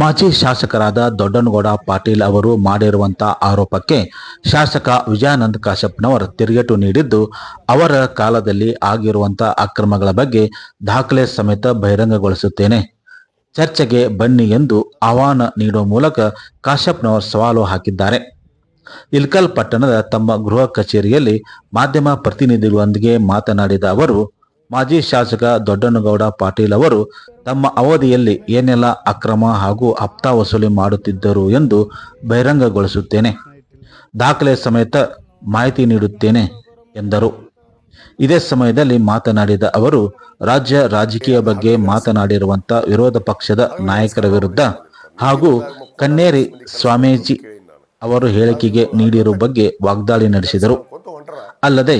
ಮಾಜಿ ಶಾಸಕರಾದ ದೊಡ್ಡನಗೌಡ ಪಾಟೀಲ್ ಅವರು ಮಾಡಿರುವಂತಹ ಆರೋಪಕ್ಕೆ ಶಾಸಕ ವಿಜಯಾನಂದ ಕಾಶಪ್ಪನವರ್ ತಿರುಗೇಟು ನೀಡಿದ್ದು, ಅವರ ಕಾಲದಲ್ಲಿ ಆಗಿರುವಂತಹ ಅಕ್ರಮಗಳ ಬಗ್ಗೆ ದಾಖಲೆ ಸಮೇತ ಬಹಿರಂಗಗೊಳಿಸುತ್ತೇನೆ. ಚರ್ಚೆಗೆ ಬನ್ನಿ ಎಂದು ಆಹ್ವಾನ ನೀಡುವ ಮೂಲಕ ಕಾಶಪ್ಪನವರ್ ಸವಾಲು ಹಾಕಿದ್ದಾರೆ. ಇಲ್ಕಲ್ ಪಟ್ಟಣದ ತಮ್ಮ ಗೃಹ ಕಚೇರಿಯಲ್ಲಿ ಮಾಧ್ಯಮ ಪ್ರತಿನಿಧಿಗಳೊಂದಿಗೆ ಮಾತನಾಡಿದ ಅವರು ಮಾಜಿ ಶಾಸಕ ದೊಡ್ಡನಗೌಡ ಪಾಟೀಲ್ ಅವರು ತಮ್ಮ ಅವಧಿಯಲ್ಲಿ ಏನೆಲ್ಲ ಅಕ್ರಮ ಹಾಗೂ ಹಪ್ತಾ ವಸೂಲಿ ಮಾಡುತ್ತಿದ್ದರು ಎಂದು ಬಹಿರಂಗಗೊಳಿಸುತ್ತೇನೆ. ದಾಖಲೆ ಸಮೇತ ಮಾಹಿತಿ ನೀಡುತ್ತೇನೆ, ಎಂದರು. ಇದೇ ಸಮಯದಲ್ಲಿ ಮಾತನಾಡಿದ ಅವರು, ರಾಜ್ಯ ರಾಜಕೀಯ ಬಗ್ಗೆ ಮಾತನಾಡಿರುವಂತ ವಿರೋಧ ಪಕ್ಷದ ನಾಯಕರ ವಿರುದ್ಧ ಹಾಗೂ ಕನ್ನೇರಿ ಸ್ವಾಮೀಜಿ ಅವರು ಹೇಳಿಕೆಗೆ ನೀಡಿರುವ ಬಗ್ಗೆ ವಾಗ್ದಾಳಿ ನಡೆಸಿದರು. ಅಲ್ಲದೆ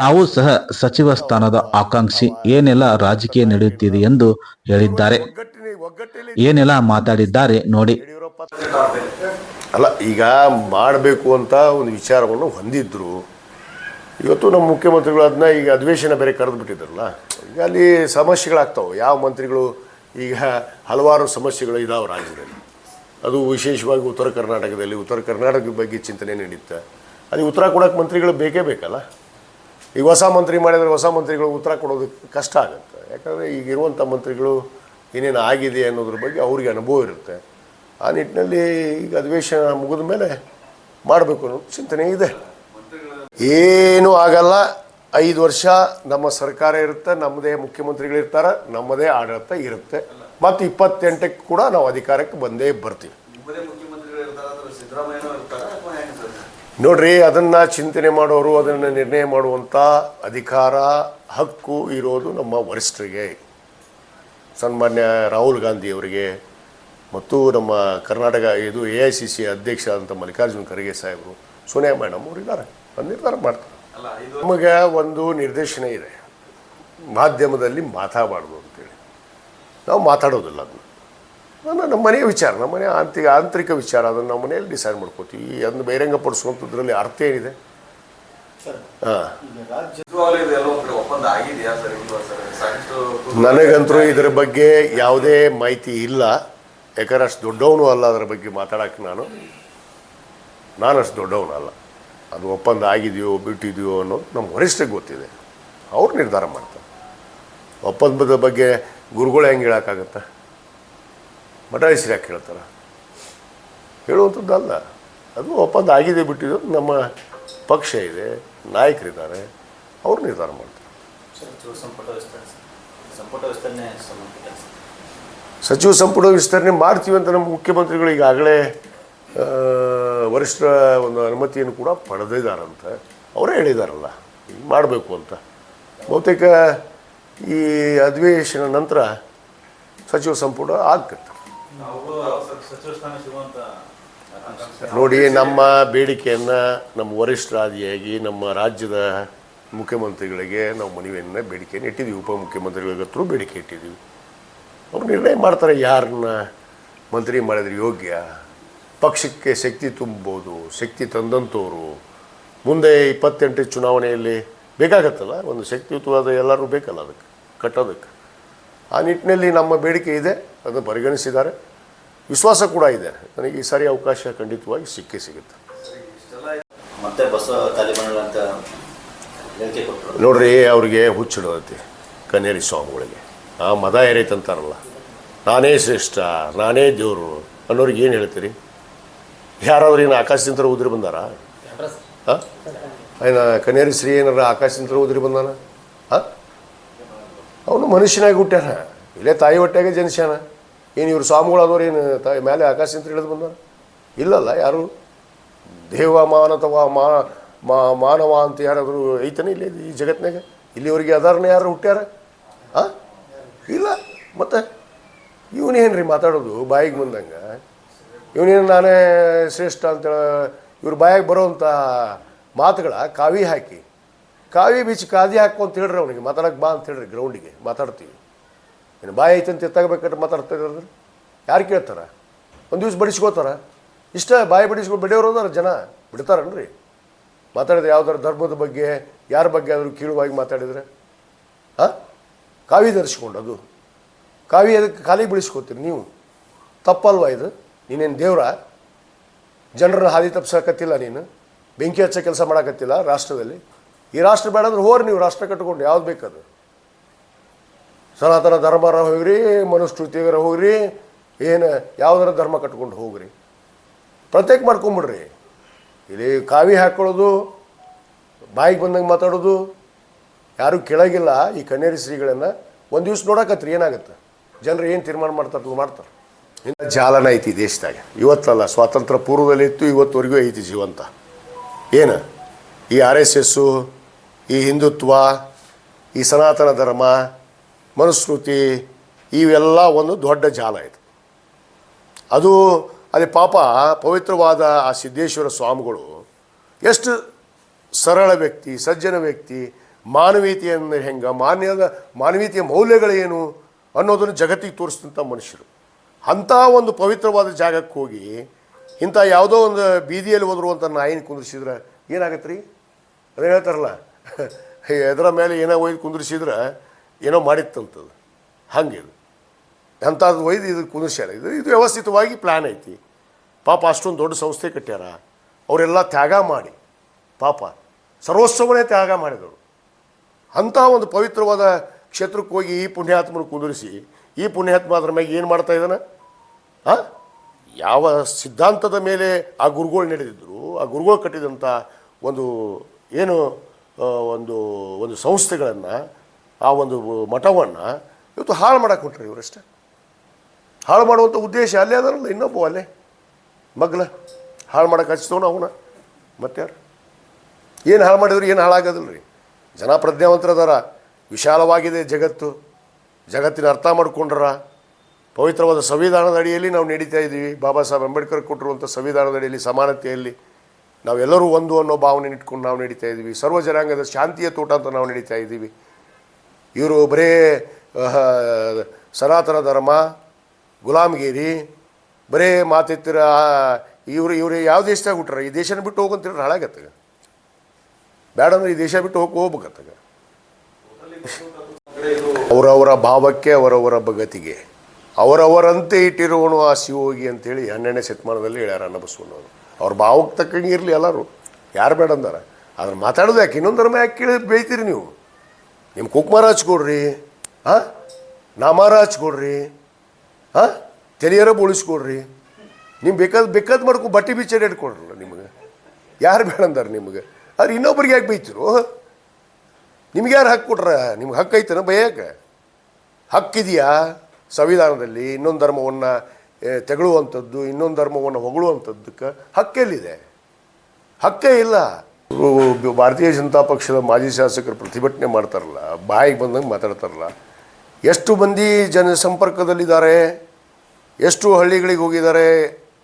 ತಾವು ಸಹ ಸಚಿವ ಸ್ಥಾನದ ಆಕಾಂಕ್ಷಿ ಏನೆಲ್ಲ ರಾಜಕೀಯ ನಡೆಯುತ್ತಿದೆ ಎಂದು ಹೇಳಿದ್ದಾರೆ. ಏನೆಲ್ಲ ಮಾತಾಡಿದ್ದಾರೆ ನೋಡಿ. ಅಲ್ಲ, ಈಗ ಮಾಡಬೇಕು ಅಂತ ಒಂದು ವಿಚಾರವನ್ನು ಹೊಂದಿದ್ರು. ಇವತ್ತು ನಮ್ಮ ಮುಖ್ಯಮಂತ್ರಿಗಳು ಅದನ್ನ ಈಗ ಅಧಿವೇಶನ ಬೇರೆ ಕರೆದು ಬಿಟ್ಟಿದ್ರಲ್ಲ ಈಗ ಅಲ್ಲಿ ಸಮಸ್ಯೆಗಳಾಗ್ತಾವೆ. ಯಾವ ಮಂತ್ರಿಗಳು ಈಗ ಹಲವಾರು ಸಮಸ್ಯೆಗಳು ಇದಾವೆ ರಾಜ್ಯದಲ್ಲಿ. ಅದು ವಿಶೇಷವಾಗಿ ಉತ್ತರ ಕರ್ನಾಟಕದಲ್ಲಿ. ಉತ್ತರ ಕರ್ನಾಟಕದ ಬಗ್ಗೆ ಚಿಂತನೆ ನಡೀತೆ ಅದು ಉತ್ತರ ಕೊಡೋಕೆ ಮಂತ್ರಿಗಳು ಬೇಕೇ ಬೇಕಲ್ಲ? ಈಗ ಹೊಸ ಮಂತ್ರಿ ಮಾಡಿದರೆ ಹೊಸ ಮಂತ್ರಿಗಳು ಉತ್ತರ ಕೊಡೋದಕ್ಕೆ ಕಷ್ಟ ಆಗುತ್ತೆ. ಯಾಕಂದರೆ ಈಗ ಇರುವಂಥ ಮಂತ್ರಿಗಳು ಏನೇನು ಆಗಿದೆ ಅನ್ನೋದ್ರ ಬಗ್ಗೆ ಅವ್ರಿಗೆ ಅನುಭವ ಇರುತ್ತೆ. ಆ ನಿಟ್ಟಿನಲ್ಲಿ ಈಗ ಅಧಿವೇಶನ ಮುಗಿದ ಮೇಲೆ ಮಾಡಬೇಕು ಅನ್ನೋ ಚಿಂತನೆ ಇದೆ. ಏನೂ ಆಗಲ್ಲ. ಐದು ವರ್ಷ ನಮ್ಮ ಸರ್ಕಾರ ಇರುತ್ತೆ, ನಮ್ಮದೇ ಮುಖ್ಯಮಂತ್ರಿಗಳಿರ್ತಾರೆ ನಮ್ಮದೇ ಆಡಳಿತ ಇರುತ್ತೆ. ಮತ್ತು ಇಪ್ಪತ್ತೆಂಟಕ್ಕೆ ಕೂಡ ನಾವು ಅಧಿಕಾರಕ್ಕೆ ಬಂದೇ ಬರ್ತೀವಿ ನಿಮ್ಮದೇ ಮುಖ್ಯಮಂತ್ರಿಗಳು ಇರ್ತಾರ ಅಂದ್ರೆ ಸಿದ್ದರಾಮಯ್ಯನೂ ಇರ್ತಾರ ಅಥವಾ ಹೆಂಗೆ ಸರ್ ನೋಡ್ರಿ ಅದನ್ನು ಚಿಂತನೆ ಮಾಡೋರು ಅದನ್ನು ನಿರ್ಣಯ ಮಾಡುವಂಥ ಅಧಿಕಾರ ಹಕ್ಕು ಇರೋದು ನಮ್ಮ ವರಿಷ್ಠರಿಗೆ. ಸನ್ಮಾನ್ಯ ರಾಹುಲ್ ಗಾಂಧಿ ಅವರಿಗೆ ಮತ್ತು ನಮ್ಮ ಕರ್ನಾಟಕ ಇದು ಎ ಐ ಸಿ ಸಿ ಅಧ್ಯಕ್ಷ ಆದಂಥ ಮಲ್ಲಿಕಾರ್ಜುನ ಖರ್ಗೆ ಸಾಹೇಬರು. ಸೋನಿಯಾ ಮೇಡಮ್ ಅವರು ಇದ್ದಾರೆ ಒಂದು ನಿರ್ಧಾರ ಮಾಡ್ತಾರೆ. ನಮಗೆ ಒಂದು ನಿರ್ದೇಶನ ಇದೆ. ಮಾಧ್ಯಮದಲ್ಲಿ ಮಾತಾಡಬಾರ್ದು ಅಂತೇಳಿ. ನಾವು ಮಾತಾಡೋದಿಲ್ಲ ಅದನ್ನ. ನಮ್ಮ ಮನೆಯ ವಿಚಾರ ನಮ್ಮ ಮನೆ ಆಂತರಿಕ ಆಂತರಿಕ ವಿಚಾರ ಅದನ್ನು ನಮ್ಮ ಮನೆಯಲ್ಲಿ ಡಿಸೈಡ್ ಮಾಡ್ಕೋತೀವಿ. ಅದನ್ನು ಬಹಿರಂಗಪಡಿಸುವಂಥದ್ರಲ್ಲಿ ಅರ್ಥ ಏನಿದೆ? ನನಗಂತರೂ ಇದರ ಬಗ್ಗೆ ಯಾವುದೇ ಮಾಹಿತಿ ಇಲ್ಲ. ಯಾಕಂದ್ರೆ ಅಷ್ಟು ದೊಡ್ಡವನು ಅಲ್ಲ ಅದರ ಬಗ್ಗೆ ಮಾತಾಡೋಕೆ ನಾನು. ನಾನು ಅಷ್ಟು ದೊಡ್ಡವನು ಅಲ್ಲ. ಅದು ಒಪ್ಪಂದ ಆಗಿದೆಯೋ ಬಿಟ್ಟಿದೆಯೋ ಅನ್ನೋದು ನಮ್ಮ ವರಿಷ್ಠರಿಗೆ ಗೊತ್ತಿದೆ. ಅವ್ರು ನಿರ್ಧಾರ ಮಾಡ್ತಾರೆ. ಒಪ್ಪಂದದ ಬಗ್ಗೆ ಗುರುಗಳು ಹೆಂಗೆ ಹೇಳೋಕ್ಕಾಗತ್ತೆ? ಮಠಾಧೀಶರು ಯಾಕೆ ಹೇಳ್ತಾರೆ ಹೇಳುವಂಥದ್ದಲ್ಲ. ಅದು ಒಪ್ಪಂದ ಆಗಿದೆ ಬಿಟ್ಟಿದ್ದು ನಮ್ಮ ಪಕ್ಷ ಇದೆ ನಾಯಕರಿದ್ದಾರೆ ಅವ್ರು ನಿರ್ಧಾರ ಮಾಡ್ತಾರೆ. ಸಚಿವ ಸಂಪುಟ ವಿಸ್ತರಣೆ ಮಾಡ್ತೀವಿ ಅಂತ ನಮ್ಮ ಮುಖ್ಯಮಂತ್ರಿಗಳು ಈಗಾಗಲೇ ವರಿಷ್ಠರ ಒಂದು ಅನುಮತಿಯನ್ನು ಕೂಡ ಪಡೆದಿದ್ದಾರಂತೆ. ಅವರೇ ಹೇಳಿದಾರಲ್ಲ ಈಗ ಮಾಡಬೇಕು ಅಂತ. ಬಹುತೇಕ ಈ ಅಧಿವೇಶನ ನಂತರ ಸಚಿವ ಸಂಪುಟ ಆಗ್ತದೆ. ನೋಡಿ, ನಮ್ಮ ಬೇಡಿಕೆಯನ್ನು ನಮ್ಮ ವರಿಷ್ಠರಾದಿಯಾಗಿ ನಮ್ಮ ರಾಜ್ಯದ ಮುಖ್ಯಮಂತ್ರಿಗಳಿಗೆ ನಾವು ಮನವಿಯನ್ನು, ಬೇಡಿಕೆಯನ್ನು ಇಟ್ಟಿದ್ದೀವಿ. ಉಪಮುಖ್ಯಮಂತ್ರಿಗಳ ಹತ್ರ ಬೇಡಿಕೆ ಇಟ್ಟಿದ್ದೀವಿ. ಅವ್ರು ನಿರ್ಣಯ ಮಾಡ್ತಾರೆ, ಯಾರನ್ನ ಮಂತ್ರಿ ಮಾಡಿದ್ರೆ ಯೋಗ್ಯ. ಪಕ್ಷಕ್ಕೆ ಶಕ್ತಿ ತುಂಬೋದು, ಶಕ್ತಿ ತಂದಂಥವ್ರು ಮುಂದೆ ಇಪ್ಪತ್ತೆಂಟು ಚುನಾವಣೆಯಲ್ಲಿ ಬೇಕಾಗತ್ತಲ್ಲ? ಒಂದು ಶಕ್ತಿಯುತವಾದ ಎಲ್ಲರೂ ಬೇಕಲ್ಲ ಅದಕ್ಕೆ, ಕಟ್ಟೋದಕ್ಕೆ. ಆ ನಿಟ್ಟಿನಲ್ಲಿ ನಮ್ಮ ಬೇಡಿಕೆ ಇದೆ. ಅದನ್ನು ಪರಿಗಣಿಸಿದ್ದಾರೆ. ವಿಶ್ವಾಸ ಕೂಡ ಇದೆ. ನನಗೆ ಈ ಸಾರಿ ಅವಕಾಶ ಖಂಡಿತವಾಗಿ ಸಿಕ್ಕೇ ಸಿಗುತ್ತೆ. ನೋಡ್ರಿ ಅವ್ರಿಗೆ ಹುಚ್ಚಿಡೋದೈತಿ ಕನ್ನೇರಿ ಸ್ವಾಮಿಗಳಿಗೆ. ಆ ಮದ ಏರೈತಂತಾರಲ್ಲ ನಾನೇ ಶ್ರೇಷ್ಠ ನಾನೇ ದೇವರು ಅನ್ನೋರಿಗೆ ಏನು ಹೇಳ್ತೀರಿ? ಯಾರಾದ್ರೂ ಏನು ಆಕಾಶದಿಂದ ಉದ್ರಿ ಬಂದಾರ? ಹಾಂ? ಏನು ಕನ್ನೇರಿ ಶ್ರೀ ಏನಾರ ಆಕಾಶದಿಂದ ಉದ್ರಿ ಬಂದಾನ? ಹಾಂ? ಅವನು ಮನುಷ್ಯನಾಗಿ ಹುಟ್ಟ್ಯಾನ. ಇಲ್ಲೇ ತಾಯಿ ಹೊಟ್ಟೆಗೆ ಜನಿಸ್ಯಾನ. ಏನು ಇವರು ಸ್ವಾಮಿಗಳಾದವ್ರು ಏನು ತ ಮೇಲೆ ಆಕಾಶದಿಂದ ಇಳಿದು ಬಂದಾರ ಇಲ್ಲಲ್ಲ, ಯಾರು? ದೇವ ಮಾನತವ ಮಾ ಮಾನವ ಅಂತ ಯಾರಾದರೂ ಐತನೇ ಇಲ್ಲ ಈ ಜಗತ್ತಿನಾಗ ಇಲ್ಲಿವರಿಗೆ ಅದಾರನ ಯಾರು ಹುಟ್ಟ್ಯಾರ? ಹಾಂ ಇಲ್ಲ. ಮತ್ತೆ ರೀ ಮಾತಾಡೋದು ಬಾಯಿಗೆ ಬಂದಂಗೆ? ಇವನೇನು ನಾನೇ ಶ್ರೇಷ್ಠ ಅಂತೇಳಿ ಇವ್ರ ಬಾಯಿಗೆ ಬರೋವಂಥ ಮಾತುಗಳ ಕಾವಿ ಹಾಕಿ. ಕಾವಿ ಬೀಚ್ ಕಾದಿ ಹಾಕು ಅಂತ ಹೇಳ್ರಿ ಅವನಿಗೆ ಮಾತಾಡಕ್ಕೆ ಬಾ ಅಂತ ಹೇಳ್ರಿ ಗ್ರೌಂಡಿಗೆ ಮಾತಾಡ್ತೀವಿ. ಏನು ಬಾಯಿ ಐತೆ ಅಂತ ಮಾತಾಡ್ತಾ ಮಾತಾಡ್ತಾರೆ ಯಾರು ಕೇಳ್ತಾರೆ? ಒಂದು ದಿವ್ಸ ಬಡಿಸ್ಕೋತಾರೆ? ಇಷ್ಟ ಬಾಯಿ ಬಡಿಸ್ಕೊಂಡು ಬಡಿಯೋರು ಅಂದ್ರೆ ಜನ. ಬಿಡ್ತಾರನ್ರಿ? ಮಾತಾಡಿದ್ರೆ ಯಾವ್ದಾರು ಧರ್ಮದ ಬಗ್ಗೆ, ಯಾರ ಬಗ್ಗೆ ಆದರೂ ಕೀಳುವಾಗಿ ಮಾತಾಡಿದರೆ? ಹಾಂ? ಕಾವಿ ಧರಿಸ್ಕೊಂಡು ಅದು. ಕಾವಿ ಅದಕ್ಕೆ ಖಾಲಿ ಬಿಡಿಸ್ಕೋತೀರಿ ನೀವು. ತಪ್ಪಲ್ವಾ ಇದು? ನೀನೇನು ದೇವ್ರ? ಜನರನ್ನ ಹಾದಿ ತಪ್ಪಿಸಕತ್ತಿಲ್ಲ ನೀನು? ಬೆಂಕಿ ಹಚ್ಚೋ ಕೆಲಸ ಮಾಡೋಕತ್ತಿಲ್ಲ ರಾಷ್ಟ್ರದಲ್ಲಿ? ಈ ರಾಷ್ಟ್ರ ಬೇಡ ಅಂದ್ರೆ ಹೋರಿ ನೀವು, ರಾಷ್ಟ್ರ ಕಟ್ಕೊಂಡು ಯಾವ್ದು ಬೇಕದು? ಸನಾತನ ಧರ್ಮರ ಹೋಗ್ರಿ, ಮನುಸ್ಮೃತಿಗರ ಹೋಗ್ರಿ, ಏನು ಯಾವ್ದಾರ ಧರ್ಮ ಕಟ್ಕೊಂಡು ಹೋಗ್ರಿ. ಪ್ರತ್ಯೇಕ ಮಾಡ್ಕೊಂಬಿಡ್ರಿ. ಇಲ್ಲಿ ಕಾವಿ ಹಾಕ್ಕೊಳ್ಳೋದು ಬಾಯಿಗೆ ಬಂದಂಗೆ ಮಾತಾಡೋದು, ಯಾರೂ ಕೆಳಗಿಲ್ಲ ಈ ಕನ್ನೇರಿ ಶ್ರೀಗಳನ್ನು ಒಂದು ದಿವ್ಸ ನೋಡಕತ್ರಿ, ಏನಾಗುತ್ತೆ? ಜನರು ಏನು ತೀರ್ಮಾನ ಮಾಡ್ತಾರೆ ಮಾಡ್ತಾರೆ. ಇನ್ನು ಜಾಲನ ಐತಿ ದೇಶದಾಗ. ಇವತ್ತಲ್ಲ, ಸ್ವಾತಂತ್ರ್ಯ ಪೂರ್ವದಲ್ಲಿ ಇತ್ತು, ಇವತ್ತುವರೆಗೂ ಐತಿ ಜೀವಂತ. ಏನು? ಈ ಆರ್ ಎಸ್ ಎಸ್ಸು, ಈ ಹಿಂದುತ್ವ, ಈ ಸನಾತನ ಧರ್ಮ ಮನುಸ್ಮೃತಿ, ಇವೆಲ್ಲ ಒಂದು ದೊಡ್ಡ ಜಾಲ ಇದು. ಅದು ಅಲ್ಲಿ ಪಾಪ ಪವಿತ್ರವಾದ ಆ ಸಿದ್ದೇಶ್ವರ ಸ್ವಾಮಿಗಳು ಎಷ್ಟು ಸರಳ ವ್ಯಕ್ತಿ, ಸಜ್ಜನ ವ್ಯಕ್ತಿ ಮಾನವೀಯತೆಯನ್ನು ಹೆಂಗೆ, ಮಾನ್ಯದ, ಮಾನವೀಯತೆಯ ಮೌಲ್ಯಗಳೇನು ಅನ್ನೋದನ್ನು ಜಗತ್ತಿಗೆ ತೋರಿಸಿದಂಥ ಮನುಷ್ಯರು. ಅಂಥ ಒಂದು ಪವಿತ್ರವಾದ ಜಾಗಕ್ಕೆ ಹೋಗಿ ಇಂಥ ಯಾವುದೋ ಒಂದು ಬೀದಿಯಲ್ಲಿ ಹೋದರು ಅಂತ ನಾಯಿನ ಕುಂದಿರ್ಸಿದ್ರೆ ಏನಾಗತ್ತೆ ರೀ ಅದೇ ಹೇಳ್ತಾರಲ್ಲ, ಎದರ ಮೇಲೆ ಏನೋ ಒಯ್ದು ಕುಂದಿರ್ಸಿದ್ರೆ ಏನೋ ಮಾಡಿತ್ತಂತದು ಹಂಗಿದು. ಅಂಥದ್ದು ಒಯ್ದು ಇದು ಕುಂದಿಸ್ಯಾರ ಇದು ಇದು ವ್ಯವಸ್ಥಿತವಾಗಿ ಪ್ಲ್ಯಾನ್ ಐತಿ. ಪಾಪ ಅಷ್ಟೊಂದು ದೊಡ್ಡ ಸಂಸ್ಥೆ ಕಟ್ಟ್ಯಾರ ಅವರೆಲ್ಲ ತ್ಯಾಗ ಮಾಡಿ. ಪಾಪ ಸರ್ವೋತ್ಸವನೇ ತ್ಯಾಗ ಮಾಡಿದವರು. ಅಂಥ ಒಂದು ಪವಿತ್ರವಾದ ಕ್ಷೇತ್ರಕ್ಕೆ ಹೋಗಿ ಈ ಪುಣ್ಯಾತ್ಮನ ಕುಂದಿರಿಸಿ, ಈ ಪುಣ್ಯಾತ್ಮ ಅದ್ರ ಮ್ಯಾಗೆ ಏನು ಮಾಡ್ತಾ ಇದ್ದಾನೆ ಹಾಂ ಯಾವ ಸಿದ್ಧಾಂತದ ಮೇಲೆ ಆ ಗುರುಗಳು ನಡೆದಿದ್ದರು ಆ ಗುರುಗಳು ಕಟ್ಟಿದಂಥ ಒಂದು, ಏನು ಒಂದು ಒಂದು ಸಂಸ್ಥೆಗಳನ್ನು ಆ ಒಂದು ಮಠವನ್ನು ಇವತ್ತು ಹಾಳು ಮಾಡಕ್ಕೆ ಹೊಂಟ್ರಿ ಇವರಷ್ಟೇ. ಹಾಳು ಮಾಡುವಂಥ ಉದ್ದೇಶ ಅಲ್ಲೇ ಅದರಲ್ಲ, ಇನ್ನೊಬ್ಬ ಅಲ್ಲೇ. ಮಗ್ಲ ಹಾಳು ಮಾಡಕ್ಕೆ ಹಚ್ತವನ ಅವನ ಮತ್ತಾರು ಏನು ಹಾಳು ಮಾಡಿದ್ರು, ಏನು ಹಾಳಾಗೋದಿಲ್ಲ ರೀ ಜನ ಪ್ರಜ್ಞಾವಂತರದಾರ, ವಿಶಾಲವಾಗಿದೆ ಜಗತ್ತು. ಜಗತ್ತಿನ ಅರ್ಥ ಮಾಡ್ಕೊಂಡ್ರ. ಪವಿತ್ರವಾದ ಸಂವಿಧಾನದ ಅಡಿಯಲ್ಲಿ ನಾವು ನಡೀತಾ ಇದ್ದೀವಿ. ಬಾಬಾ ಸಾಹೇಬ್ ಅಂಬೇಡ್ಕರ್ ಕೊಟ್ಟಿರುವಂಥ ಸಂವಿಧಾನದ ಅಡಿಯಲ್ಲಿ, ಸಮಾನತೆಯಲ್ಲಿ ನಾವೆಲ್ಲರೂ ಒಂದು ಅನ್ನೋ ಭಾವನೆ ಇಟ್ಕೊಂಡು ನಾವು ನಡೀತಾ ಇದ್ದೀವಿ. ಸರ್ವ ಜನಾಂಗದ ಶಾಂತಿಯ ತೋಟ ಅಂತ ನಾವು ನಡೀತಾ ಇದ್ದೀವಿ. ಇವರು ಬರೇ ಸನಾತನ ಧರ್ಮ, ಗುಲಾಮಗಿರಿ, ಬರೇ ಮಾತಿತ್ತಿರ ಇವರು ಇವರು ಯಾವ ದೇಶದಾಗ ಹುಟ್ಟಾರ? ಈ ದೇಶನ ಬಿಟ್ಟು ಹೋಗಂತಿರ ಹಾಳಾಗತ್ತಾಗ ಬೇಡ ಅಂದ್ರೆ ಈ ದೇಶ ಬಿಟ್ಟು ಹೋಗಿ ಹೋಗ್ಬೇಕತ್ತಾಗ ಅವರವರ ಭಾವಕ್ಕೆ, ಅವರವರ ಭಗತಿಗೆ. ಅವರವರಂತೆ ಇಟ್ಟಿರುವನು ಆ ಶಿವೋಗಿ ಅಂತೇಳಿ ಹನ್ನೆರಡನೇ ಶತಮಾನದಲ್ಲಿ ಹೇಳ್ಯಾರ ಅನ್ನಬಸವನವರು ಅವ್ರ ಭಾವಕ್ಕೆ ತಕ್ಕಂಗೆ ಇರಲಿ ಎಲ್ಲರೂ. ಯಾರು ಬೇಡ ಅಂದಾರ? ಆದ್ರೆ ಮಾತಾಡೋದು ಯಾಕೆ? ಇನ್ನೊಂದು ಧರ್ಮ ಯಾಕೆ ಕೇಳಿ, ಬೇಯ್ತೀರಿ ನೀವು? ನಿಮ್ಮ ಕುಕ್ಮಾರ ಹಚ್ಕೊಡ್ರಿ ಹಾಂ? ನಾಮಾರ ಹಚ್ಕೊಡ್ರಿ ಹಾಂ? ತೆಲಿಯರ ಬೋಳಿಸ್ಕೊಡ್ರಿ ನಿಮ್ಮ ಬೇಕಾದ ಬೇಕಾದ ಮಾಡ್ಕೊ ಬಟ್ಟೆ ಬಿಚ್ಚಡಿ ಇಟ್ಕೊಡ್ರಲ್ಲ ನಿಮಗೆ. ಯಾರು ಬೇಡಂದಾರೆ ಅಂದಾರ ನಿಮಗೆ? ಆದ್ರೆ ಇನ್ನೊಬ್ರಿಗೆ ಯಾಕೆ ಬೈತಿರು? ನಿಮ್ಗೆ ಯಾರು ಹಕ್ಕು ಕೊಟ್ರ? ನಿಮ್ಗೆ ಹಕ್ಕು ಐತನ ಯಾಕೆ ಹಕ್ಕಿದೆಯಾ ಸಂವಿಧಾನದಲ್ಲಿ ಇನ್ನೊಂದು ಧರ್ಮವನ್ನು ತೆಗಳುವಂಥದ್ದು, ಇನ್ನೊಂದು ಧರ್ಮವನ್ನು ಹೊಗಳುವಂಥದ್ದಕ್ಕೆ ಹಕ್ಕೆಲ್ಲಿದೆ ಹಕ್ಕೇ ಇಲ್ಲ. ಭಾರತೀಯ ಜನತಾ ಪಕ್ಷದ ಮಾಜಿ ಶಾಸಕರು ಪ್ರತಿಭಟನೆ ಮಾಡ್ತಾರಲ್ಲ, ಬಾಯಿಗೆ ಬಂದಂಗೆ ಮಾತಾಡ್ತಾರಲ್ಲ, ಎಷ್ಟು ಮಂದಿ ಜನ ಸಂಪರ್ಕದಲ್ಲಿದ್ದಾರೆ, ಎಷ್ಟು ಹಳ್ಳಿಗಳಿಗೆ ಹೋಗಿದ್ದಾರೆ,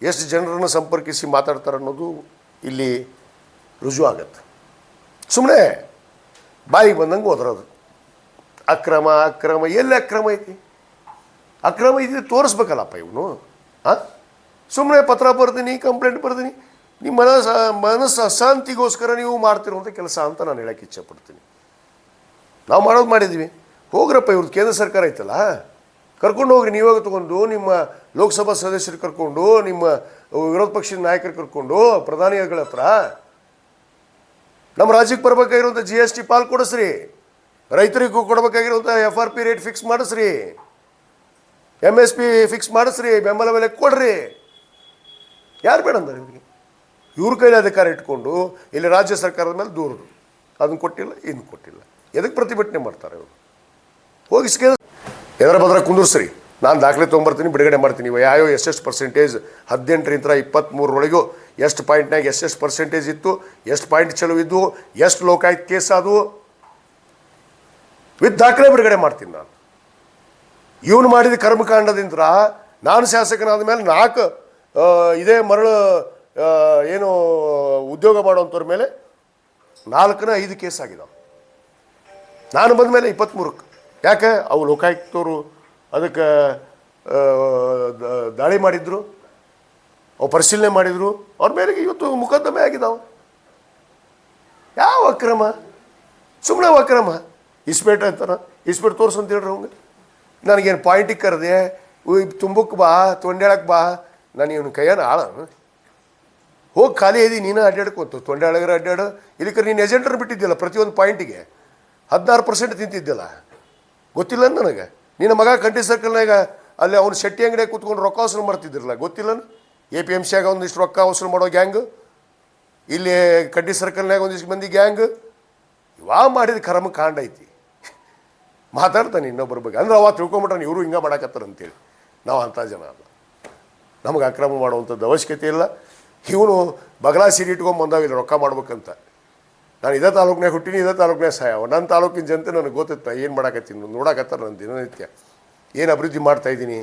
ಎಷ್ಟು ಜನರನ್ನು ಸಂಪರ್ಕಿಸಿ ಮಾತಾಡ್ತಾರೆ ಅನ್ನೋದು ಇಲ್ಲಿ ರುಜು ಆಗತ್ತೆ. ಸುಮ್ಮನೆ ಬಾಯಿಗೆ ಬಂದಂಗೆ ಓದರೋದು ಅಕ್ರಮ ಅಕ್ರಮ, ಎಲ್ಲಿ ಅಕ್ರಮ ಐತಿ? ಅಕ್ರಮ ಇದೆ ತೋರಿಸ್ಬೇಕಲ್ಲಪ್ಪ ಇವನು ಹಾಂ ಸುಮ್ಮನೆ ಪತ್ರ ಬರ್ತೀನಿ ಕಂಪ್ಲೇಂಟ್ ಬರ್ತೀನಿ ನಿಮ್ಮ ಮನಸ್ಸ ಮನಸ್ಸು ಅಶಾಂತಿಗೋಸ್ಕರ ನೀವು ಮಾಡ್ತಿರುವಂಥ ಕೆಲಸ ಅಂತ ನಾನು ಹೇಳಕ್ಕೆ ಇಚ್ಛೆಪಡ್ತೀನಿ. ನಾವು ಮಾಡೋದು ಮಾಡಿದ್ದೀವಿ. ಹೋಗ್ರಪ್ಪ, ಇವ್ರದ್ದು ಕೇಂದ್ರ ಸರ್ಕಾರ ಐತಲ್ಲ? ಕರ್ಕೊಂಡು ಹೋಗ್ರಿ ನೀವಾಗ ತೊಗೊಂಡು ನಿಮ್ಮ ಲೋಕಸಭಾ ಸದಸ್ಯರು ಕರ್ಕೊಂಡು, ನಿಮ್ಮ ವಿರೋಧ ಪಕ್ಷದ ನಾಯಕರು ಕರ್ಕೊಂಡು, ಪ್ರಧಾನಿಗಳ ಹತ್ರ. ನಮ್ಮ ರಾಜ್ಯಕ್ಕೆ ಬರಬೇಕಾಗಿರುವಂಥ ಜಿ ಎಸ್ ಟಿ ಪಾಲ್ ಕೊಡಿಸ್ರಿ. ರೈತರಿಗೂ ಕೊಡಬೇಕಾಗಿರುವಂಥ F R P rate fix ಮಾಡಿಸ್ರಿ. M S P fix ಮಾಡಿಸ್ರಿ, ಬೆಂಬಲ ಬೆಲೆ ಕೊಡ್ರಿ. ಯಾರು ಬೇಡ ಅಂದ್ರೆ ಇವ್ರಿಗೆ? ಇವ್ರ ಕೈಲಿ ಅಧಿಕಾರ ಇಟ್ಕೊಂಡು ಇಲ್ಲಿ ರಾಜ್ಯ ಸರ್ಕಾರದ ಮೇಲೆ ದೂರದು. ಅದನ್ನು ಕೊಟ್ಟಿಲ್ಲ, ಇನ್ನು ಕೊಟ್ಟಿಲ್ಲ. ಎದಕ್ಕೆ ಪ್ರತಿಭಟನೆ ಮಾಡ್ತಾರೆ ಇವರು? ಹೋಗಿ ಎದರ ಬದ್ರ ಕುಂದಿರ್ಸ್ರಿ. ನಾನು ದಾಖಲೆ ತೊಗೊಂಬರ್ತೀನಿ, ಬಿಡುಗಡೆ ಮಾಡ್ತೀನಿ. ಯಾವ್ಯಾವ ಯಾವ ಎಷ್ಟೆಷ್ಟು ಪರ್ಸೆಂಟೇಜ್ ಹದಿನೆಂಟರಿಂದ ಇಪ್ಪತ್ತ್ಮೂರರೊಳಗೂ ಎಷ್ಟು ಪಾಯಿಂಟ್ನಾಗ ಎಷ್ಟೆಷ್ಟು ಪರ್ಸೆಂಟೇಜ್ ಇತ್ತು, ಎಷ್ಟು ಪಾಯಿಂಟ್ ಚಲೋ ಇದ್ದು ಎಷ್ಟು ಲೋಕಾಯುಕ್ತ ಕೇಸ್ ಅದು? ವಿತ್ ದಾಖಲೆ ಬಿಡುಗಡೆ ಮಾಡ್ತೀನಿ ನಾನು. ಇವನು ಮಾಡಿದ ಕರ್ಮಕಾಂಡದಿಂದ ನಾನು ಶಾಸಕನಾದ ಮೇಲೆ ನಾಲ್ಕು ಇದೇ ಮರಳು ಏನು ಉದ್ಯೋಗ ಮಾಡುವಂಥವ್ರ ಮೇಲೆ ನಾಲ್ಕನ ಐದು ಕೇಸ್ ಆಗಿದಾವೆ. ನಾನು ಬಂದ ಮೇಲೆ ಇಪ್ಪತ್ತ್ಮೂರಕ್ಕೆ ಯಾಕೆ? ಅವು ಲೋಕಾಯುಕ್ತವರು ಅದಕ್ಕೆ ದಾಳಿ ಮಾಡಿದ್ರು ಅವು ಪರಿಶೀಲನೆ ಮಾಡಿದರು, ಅವ್ರ ಮೇಲೆ ಇವತ್ತು ಮುಖದ್ದಮೆ ಆಗಿದಾವೆ. ಯಾವ ಅಕ್ರಮ? ಸುಮ್ಮನೆ ಅಕ್ರಮ. ಇಸ್ಪೇಟ್ ಅಂತಾರ ಇಸ್ಪೇಟ್ ತೋರಿಸಂತ ಹೇಳ್ರಿ ಅವಂಗೆ. ನನಗೇನು ಪಾಯಿಂಟಿಗೆ ಕರೆದೆ? ತುಂಬಕ್ಕೆ ಬಾ, ತೊಂಡೇಳಕ್ಕೆ ಬಾ. ನಾನು ಇವನು ಕೈಯನ್ನು ಆಳ. ಹೋಗಿ ಖಾಲಿ ಇದಿ ನೀನು ಅಡ್ಡಾಡ್ಕೊತು ತೊಂಡೆ ಅಳಗರ ಅಡ್ಡಾಡು. ಇಲ್ಲಿಕ ನೀನು ಏಜೆಂಟರ್ ಬಿಟ್ಟಿದ್ದಿಲ್ಲ ಪ್ರತಿಯೊಂದು ಪಾಯಿಂಟಿಗೆ ಹದಿನಾರು ಪರ್ಸೆಂಟ್ ತಿಂತಿದ್ದಿಲ್ಲ ಗೊತ್ತಿಲ್ಲ ನನಗೆ. ನಿನ್ನ ಮಗ ಕಂಟಿ ಸರ್ಕಲ್ನಾಗ ಅಲ್ಲಿ ಅವ್ನು ಶೆಟ್ಟಿ ಅಂಗಡಿಯಾಗ ಕೂತ್ಕೊಂಡು ರೊಕ್ಕ ವಸೂಲು ಮಾಡ್ತಿದ್ದಿರಲ್ಲ ಗೊತ್ತಿಲ್ಲ ಎ ಪಿ ಎಂ ಸಿಯಾಗ ಒಂದಿಷ್ಟು ರೊಕ್ಕ ವಸೂಲು ಮಾಡೋ ಗ್ಯಾಂಗ್ ಇಲ್ಲಿ ಕಡ್ಡಿ ಸರ್ಕಲ್ನಾಗ ಒಂದಿಷ್ಟು ಮಂದಿ ಗ್ಯಾಂಗ್ ಇವಾಗ ಮಾಡಿದ ಕರ್ಮ ಕಾಂಡ ಐತಿ. ಮಾತಾಡ್ತಾನೆ ಇನ್ನೊಬ್ಬರ ಬಗ್ಗೆ. ಅಂದ್ರೆ ಅವ ತಿಳ್ಕೊಂಬಿಟ್ಟಾನೆ ಇವರು ಹಿಂಗೆ ಮಾಡಾಕತ್ತಾರ ಅಂತೇಳಿ ನಾವು ಅಂಥ ಜನ ಅಲ್ಲ. ನಮಗೆ ಅಕ್ರಮ ಮಾಡುವಂಥದ್ದು ಅವಶ್ಯಕತೆ ಇಲ್ಲ. ಇವನು ಬಗಲಾ ಸೀರೆ ಇಟ್ಕೊಂಡು ಬಂದಾವಿಲ್ಲ ರೊಕ್ಕ ಮಾಡ್ಬೇಕಂತ. ನಾನು ಇದೇ ತಾಲೂಕ್ನಾಗ ಹುಟ್ಟಿನಿ, ಇದೇ ತಾಲೂಕ್ನಾಗ ಸಹಾಯ ನನ್ನ ತಾಲೂಕಿನ ಜನತೆ ನನಗೆ ಗೊತ್ತಿತ್ತ, ಏನು ಮಾಡಾಕತ್ತೀನಿ ನೋಡಾಕತ್ತಾರ ನನ್ನ ದಿನನಿತ್ಯ. ಏನು ಅಭಿವೃದ್ಧಿ ಮಾಡ್ತಾ ಇದ್ದೀನಿ?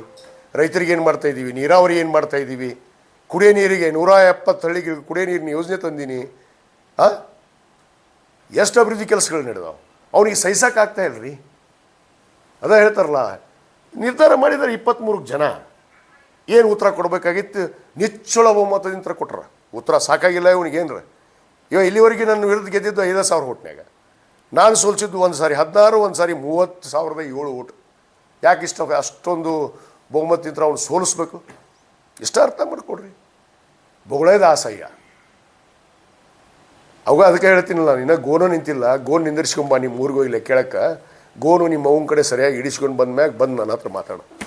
ರೈತರಿಗೆ ಏನು ಮಾಡ್ತಾ ಇದ್ದೀವಿ? ನೀರಾವರಿ ಏನು ಮಾಡ್ತಾ ಇದ್ದೀವಿ? ಕುಡಿಯೋ ನೀರಿಗೆ ನೂರ ಎಪ್ಪತ್ತು ಹಳ್ಳಿಗೆ ಕುಡಿಯೋ ನೀರಿನ ಯೋಜನೆ ತಂದೀನಿ. ಆ? ಎಷ್ಟು ಅಭಿವೃದ್ಧಿ ಕೆಲಸಗಳು ನಡೆದಾವೆ? ಅವನಿಗೆ ಸಹಿಸೋಕ್ಕಾಗ್ತಾ ಇಲ್ರಿ? ಅದ ಹೇಳ್ತಾರಲ್ಲ, ನಿರ್ಧಾರ ಮಾಡಿದ್ದಾರೆ ಇಪ್ಪತ್ತ್ಮೂರು ಜನ. ಏನು ಉತ್ತರ ಕೊಡಬೇಕಾಗಿತ್ತು? ನಿಚ್ಚಳ ಬಹುಮತದಿಂದ ಕೊಟ್ರ. ಉತ್ತರ ಸಾಕಾಗಿಲ್ಲ ಇವನಿಗೆ ಏನ್ರ? ಇವ ಇಲ್ಲಿವರೆಗೆ ನನ್ನ ವಿರುದ್ಧ ಗೆದ್ದಿದ್ದು ಐದು ಸಾವಿರ ಓಟ್ನಾಗ ನಾನು ಸೋಲ್ಸಿದ್ದು ಒಂದು ಸಾರಿ ಹದಿನಾರು, ಒಂದು ಸಾರಿ ಮೂವತ್ತು ಸಾವಿರದ ಏಳು ಓಟು. ಯಾಕೆ ಇಷ್ಟ ಅಷ್ಟೊಂದು ಬಹುಮತದಿಂದ ಅವ್ನು ಸೋಲಿಸ್ಬೇಕು? ಇಷ್ಟ ಅರ್ಥ ಮಾಡಿಕೊಡ್ರಿ. ಬೊಗಳೇದ ಆಸಯ್ಯ. ಅವಾಗ ಅದಕ್ಕೆ ಹೇಳ್ತೀನಲ್ಲ ನಿನ್ನ ಗೋನು ನಿಂತಿಲ್ಲ. ಗೋನು ನಿಂದಿರ್ಸ್ಕೊಂಬ ನಿಮ್ಮ ಊರಿಗೆ ಹೋಗಿಲ್ಲ ಕೇಳಕ್ಕೆ. ಗೋನು ನಿಮ್ಮ ಅವನ ಕಡೆ ಸರಿಯಾಗಿ ಇಡಿಸ್ಕೊಂಡು ಬಂದ ಮ್ಯಾಗ ಬಂದು ನನ್ನ ಹತ್ರ ಮಾತಾಡು.